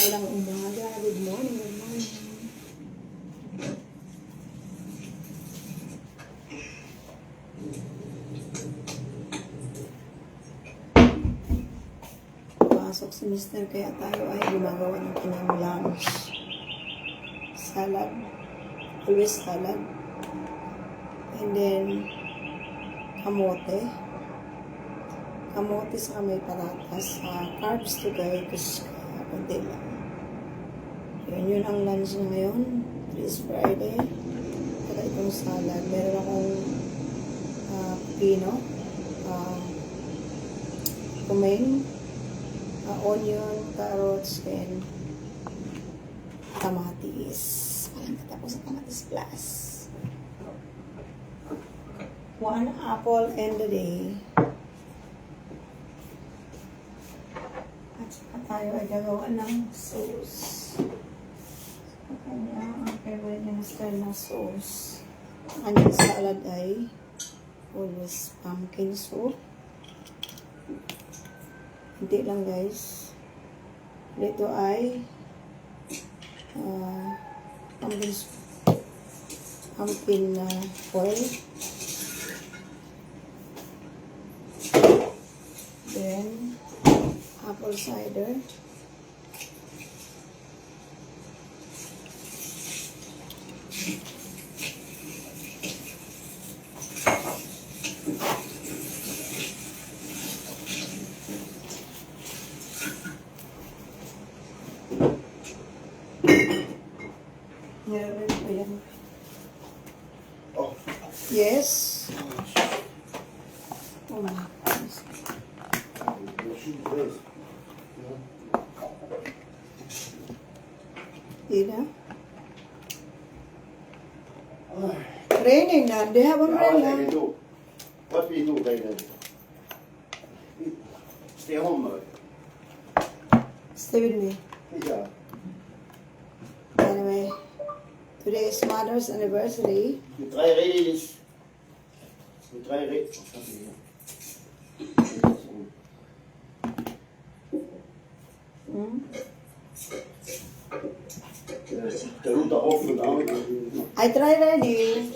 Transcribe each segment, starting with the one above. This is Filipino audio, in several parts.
Maulang umaga. Good morning, good morning. Pasok si Mr. kaya tayo ay gumagawa ng kanyang lunch. Salad. Always salad. And then, kamote. Kamote sa may patatas. Uh, carbs to guys. Kasi kunti lang. Yun, yun ang lunch na ngayon. This Friday. Saka itong salad. Meron akong uh, pino. Uh, kumain. Uh, onion, carrots, and kamatis. Walang katapos ang kamatis plus. One apple and a day. At saka tayo ay gagawa ng sauce. Kanya, ang favorite niya style na sauce. Ang kanyang salad ay always pumpkin soup. Hindi lang guys. Dito ay uh, pumpkin. Pumpkin uh, oil. Then, apple cider. Meron pa yan. Oh, Yes. Oh my goodness. your shoe first. Ina. Raining na. They have Now what I umbrella. do? What we do right now? Stay home. Stay with me. Yeah. Today is mother's anniversary. We try this. We try this. Mm. I try ready.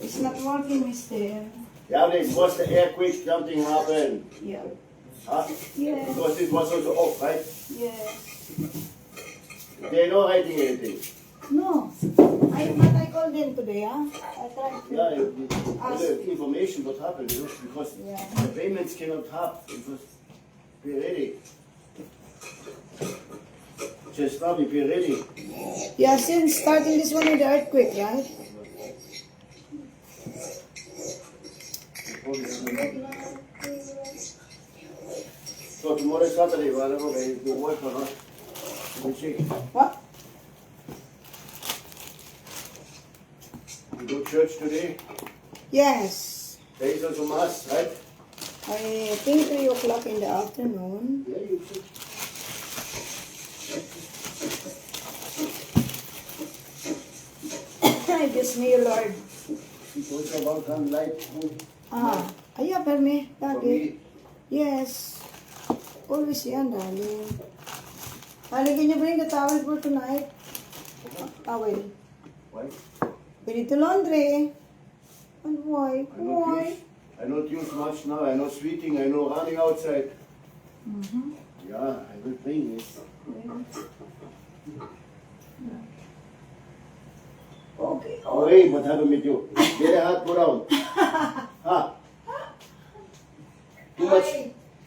It's not working, mister. Yeah, they was the air quick, something happened. Yeah. Huh? Yeah. Because it was also off, right? Yes. Yeah. They're not writing anything. No. I but I called them today, huh? I tried to. Yeah, you- you- all the information what happened, you know, because Yeah. the payments cannot have, because be ready. Just now, be ready. Yeah, since starting this one with the earthquake, right? So tomorrow is Saturday, whatever, they do work or not. We see. What? You go church today, Yes. there is also mass, right? I think 3 o'clock in the afternoon. Yeah, you should. I just may Lord. It's about some light Ah, aya per me, for lagi. me. Yes. Always yan, darling. Can you bring the towel for tonight? Towel. Why? To laundry. And why? I not Why? use, I not use much now. I know sweating. I know running outside. Mm-hmm. Yeah, I will bring this. Okay. Oh, hey, what happened with you? Get a hat put on. huh? Too much.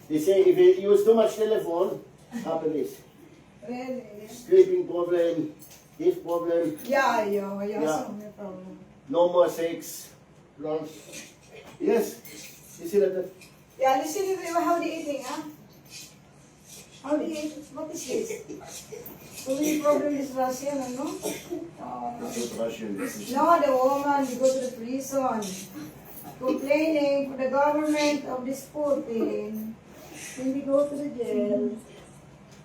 They say if you use too much telephone, happen is Really? sleeping problem, this problem, Yeah, yeah, yeah, Yeah. so no problem. no more sex, lunch. Yes. You see that? Yeah, listen to me. How do you eating, huh? How do you? What is this? So the problem is Russian, no? Oh. Not Russian. No, the woman, you go to the prison, complaining for the government of this Putin. Then we go to the jail.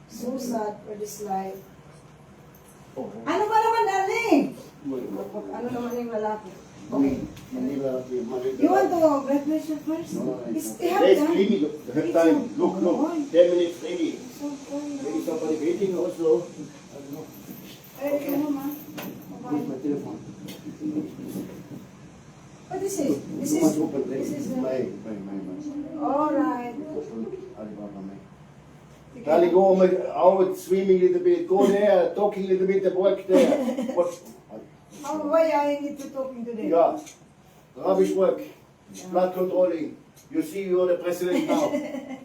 So sad for this life. Oh, Ano ba naman, darling? Ano naman yung lalaki? Okay. You want to blood pressure first? No, no. they have Yes, clinic. The head It's time. Look, look. 10 minutes clinic. So cool. Maybe somebody waiting also. Ay, ano ma? Where's my telephone? What is it? This Too much is, open this is the, My, my, my, my. alright. Alibaba, my. Go on, my- out swimming a little bit. Go there, talking a little bit, the work there. What? How, why I need to talking today? Yeah. Rubbish work. Blood controlling. You see, you're the president now.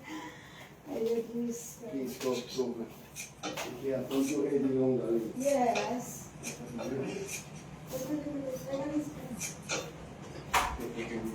Please. Please go, go. Yeah, don't do anything wrong, darling. Yes.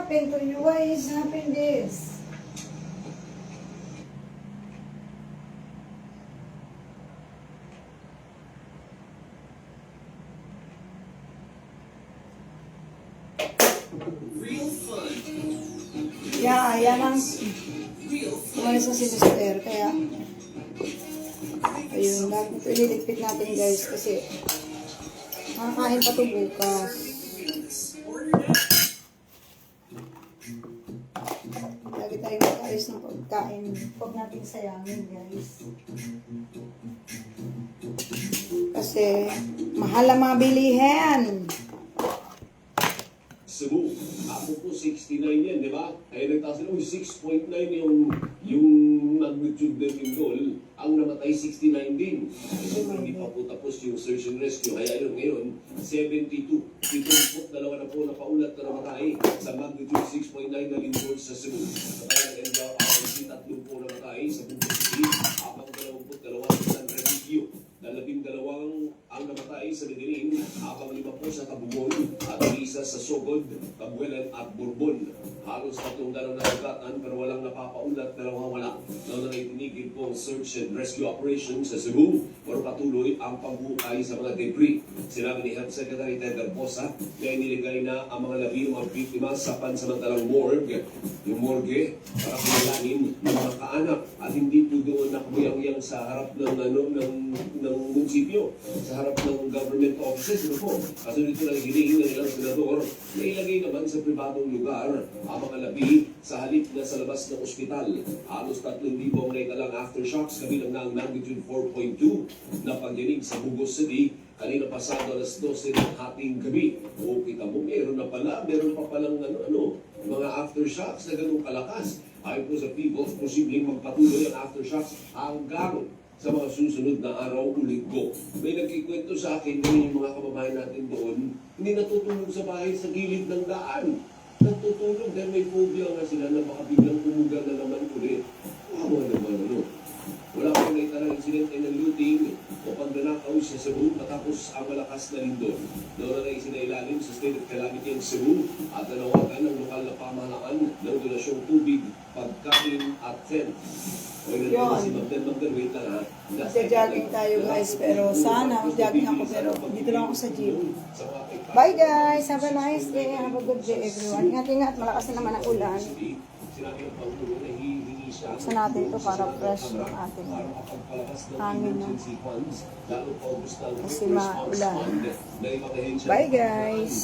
happened to you? Why is happening this? Yeah, yan ang umalis na si Mister. Kaya, ayun, natin ito ililigpit natin guys kasi makakain pa ito bukas. Pagkain. Huwag natin sayangin guys. Kasi mahal ang mga bilihin. Cebu. Ako po 69 yan, di ba? Ay nagtaas sila, uy, 6.9 yung, yung magnitude ng lindol. Ang namatay 69 din. Kasi hindi pa po tapos yung search and rescue. Kaya yun, ngayon, 72. 72 na po na paulat na namatay sa magnitude 6.9 na lindol sa Cebu. Sa talang NDRRC, tatlong po namatay sa Bumbong City. Habang 22 sa San Remigio na labing dalawang ang namatay sa Medellin, habang lima po sa Tabugon at isa sa Sogod, Tabuelan at Bourbon. Halos tatlong dalaw na nagkatan pero walang napapaulat na nawawala. Noon na itinigil po ang search and rescue operation sa Cebu pero patuloy ang pagbuhay sa mga debris. Sinabi ni Health Secretary Ted Garbosa na iniligay na ang mga labi ng mga biktima sa pansamantalang morgue. Yung morgue para kailanin ng mga kaanak at hindi po doon nakabuyang-yang sa harap ng ano ng ng munisipyo, sa harap ng government offices, ano po. Kaso dito lang hinihingi ng ilang senador na ilagay naman sa pribadong lugar ang mga labi sa halip na sa labas ng ospital. Halos 3,000 ang naitalang aftershocks kabilang na ang magnitude 4.2 na pagyanig sa Bugos City kanina pasado alas 12 ng hating gabi. O kita mo, meron na pala, meron pa palang ano-ano, mga aftershocks na ganun kalakas. Ayon po sa Peoples, posibleng magpatuloy ang aftershocks hanggang sa mga susunod na araw o linggo. May nagkikwento sa akin na yung mga kababayan natin doon, hindi natutulog sa bahay sa gilid ng daan. Natutulog dahil may phobia nga sila na baka biglang umuga na naman ulit. Wawa naman ano. Wala pang naitalang insidente ng looting o pagdanakaw sa Cebu matapos ang malakas na lindol. Doon na isinailalim sa state of calamity ang Cebu at nanawagan ng lokal na pamahalaan ng donasyong tubig, pagkain at tent. O yun Yun. si Magdan Magdan, wait lang ha. Magja-jogging tayo, guys, pero sana mag-jogging ako, pero dito lang ako sa gym. Bye guys! Have a nice day. Have a good day everyone. Ingat-ingat. Malakas na naman ang ulan. Ng Buksan natin ito para fresh yung ating ng hangin, no? ng Kasi maulan. Bye guys!